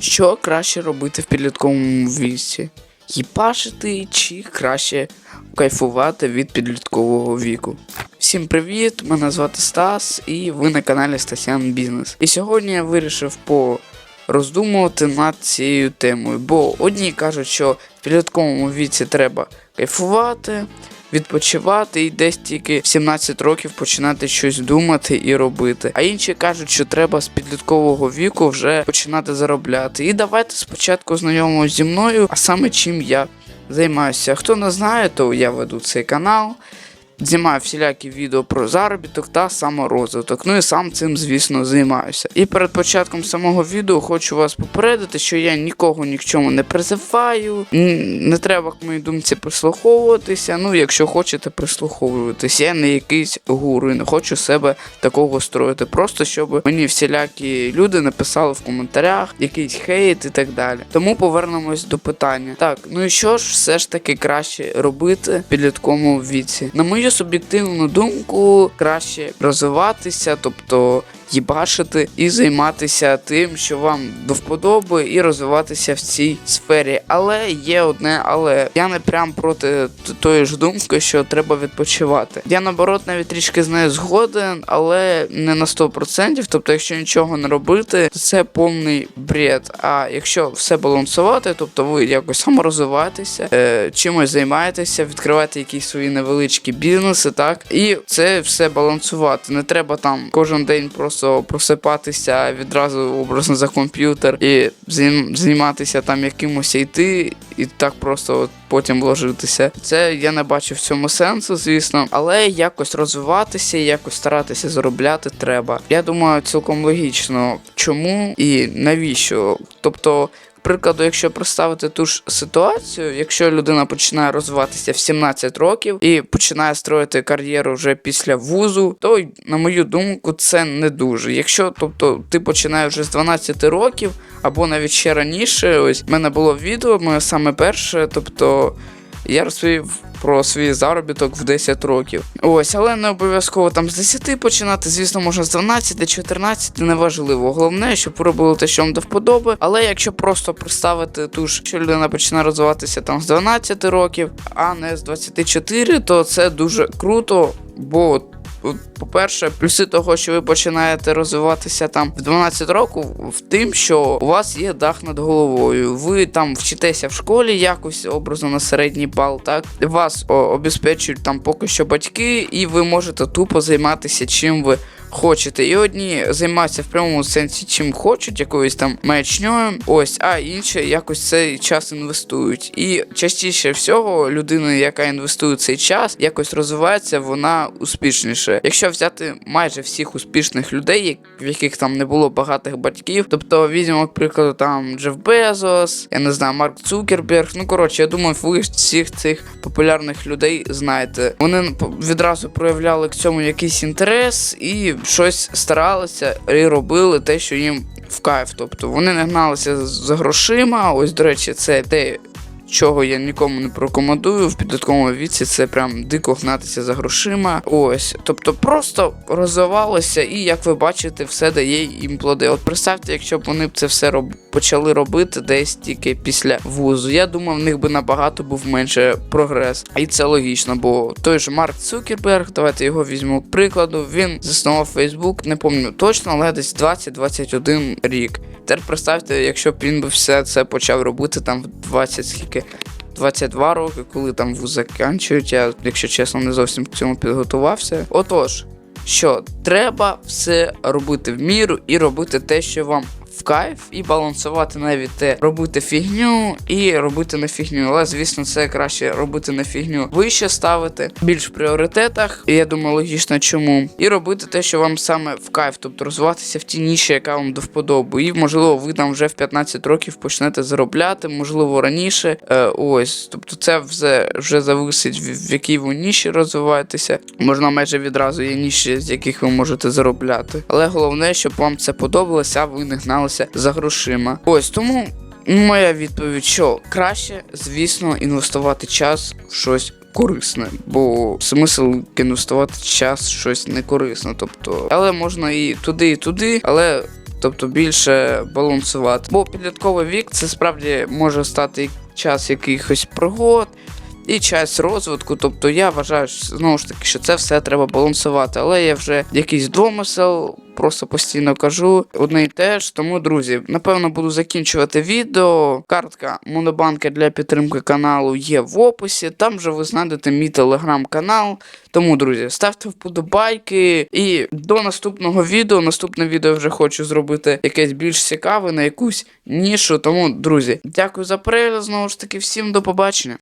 Що краще робити в підлітковому віці? Їбашити чи краще кайфувати від підліткового віку? Всім привіт! Мене звати Стас, і ви на каналі Стасян Бізнес. І сьогодні я вирішив по роздумувати над цією темою, бо одні кажуть, що в підлітковому віці треба кайфувати, відпочивати і десь тільки в 17 років починати щось думати і робити. А інші кажуть, що треба з підліткового віку вже починати заробляти. І давайте спочатку знайомимося зі мною, а саме чим я займаюся. Хто не знає, то я веду цей канал. Знімаю всілякі відео про заробіток та саморозвиток. Ну і сам цим, звісно, займаюся. І перед початком самого відео хочу вас попередити, що я нікого ні к чому не призиваю. Не треба к моїй думці прислуховуватися. Ну, якщо хочете прислуховуватися, я не якийсь гуру і не хочу себе такого строїти. Просто щоб мені всілякі люди написали в коментарях якийсь хейт і так далі. Тому повернемось до питання. Так, ну і що ж все ж таки краще робити в підлітковому віці? На мою суб'єктивну думку, краще розвиватися, тобто їбашити і займатися тим, що вам до вподоби, і розвиватися в цій сфері. Але є одне, але я не прям проти тої ж думки, що треба відпочивати. Я наоборот навіть трішки з нею згоден, але не на 100%. Тобто, якщо нічого не робити, то це повний бред. А якщо все балансувати, тобто ви якось саморозвиваєтеся, е, чимось займаєтеся, відкриваєте якісь свої невеличкі бізнеси, так і це все балансувати. Не треба там кожен день просто просипатися відразу образно за комп'ютер і займ- займатися там якимось йти, і так просто от потім вложитися. Це я не бачу в цьому сенсу, звісно, але якось розвиватися, якось старатися заробляти треба. Я думаю, цілком логічно, чому і навіщо. Тобто. Прикладу, якщо представити ту ж ситуацію, якщо людина починає розвиватися в 17 років і починає строїти кар'єру вже після вузу, то на мою думку це не дуже. Якщо тобто ти починаєш вже з 12 років або навіть ще раніше, ось в мене було відео, моє саме перше, тобто я розповів про свій заробіток в 10 років. Ось, але не обов'язково там з 10 починати. Звісно, можна з 12, 14, неважливо. Головне, щоб робили те, що вам до вподоби. Але якщо просто представити ту ж, що людина починає розвиватися там з 12 років, а не з 24, то це дуже круто, бо. По-перше, плюси того, що ви починаєте розвиватися там в 12 років, в тим, що у вас є дах над головою. Ви там вчитеся в школі якось образно на середній бал, так вас обезпечують там поки що батьки, і ви можете тупо займатися чим ви хочете. І одні займаються в прямому сенсі чим хочуть, якоюсь там маячньою, ось, а інші якось цей час інвестують. І частіше всього людина, яка інвестує цей час, якось розвивається, вона успішніше. Якщо взяти майже всіх успішних людей, в яких там не було багатих батьків, тобто візьмемо, прикладу, там Джеф Безос, я не знаю, Марк Цукерберг. Ну коротше, я думаю, ви всіх цих популярних людей знаєте. Вони відразу проявляли к цьому якийсь інтерес і щось старалися і робили те, що їм в кайф. Тобто вони не гналися за грошима. Ось, до речі, це те. Чого я нікому не прокомандую в підлітковому віці, це прям дико гнатися за грошима. Ось, тобто просто розвивалося, і як ви бачите, все дає їм плоди. От представте, якщо б вони б це все роб... почали робити десь тільки після вузу. Я думаю, в них би набагато був менше прогрес. І це логічно, бо той же Марк Цукерберг, давайте його візьмемо прикладу. Він заснував Facebook, не пам'ятаю точно, але десь 20-21 рік. Тепер представте, якщо б він би все це почав робити там в 20 скільки. 22 роки, коли там вуз закінчують, я, якщо чесно, не зовсім к цьому підготувався. Отож, що треба все робити в міру і робити те, що вам в кайф, і балансувати навіть те, робити фігню і робити на фігню. Але звісно, це краще робити на фігню вище ставити, більш в пріоритетах. І я думаю, логічно чому. І робити те, що вам саме в кайф, тобто розвиватися в тій ніші, яка вам до вподоби. І можливо, ви там вже в 15 років почнете заробляти, можливо, раніше. Е, ось, тобто, це вже, вже зависить, в, в якій ви ніші розвиваєтеся. Можна майже відразу є ніші, з яких ви можете заробляти. Але головне, щоб вам це подобалося, а ви не гналися за грошима. Ось тому моя відповідь, що краще, звісно, інвестувати час в щось. Корисне, бо смисл інвестувати час щось некорисне. Тобто, але можна і туди, і туди, але тобто більше балансувати. Бо підлітковий вік це справді може стати час якихось пригод. І час розвитку, тобто я вважаю знову ж таки, що це все треба балансувати. Але я вже якийсь домисел, просто постійно кажу одне і те ж. Тому, друзі, напевно, буду закінчувати відео. Картка Монобанка для підтримки каналу є в описі. Там же ви знайдете мій телеграм-канал. Тому, друзі, ставте вподобайки. І до наступного відео. Наступне відео вже хочу зробити якесь більш цікаве на якусь нішу. Тому, друзі, дякую за перегляд. Знову ж таки, всім до побачення.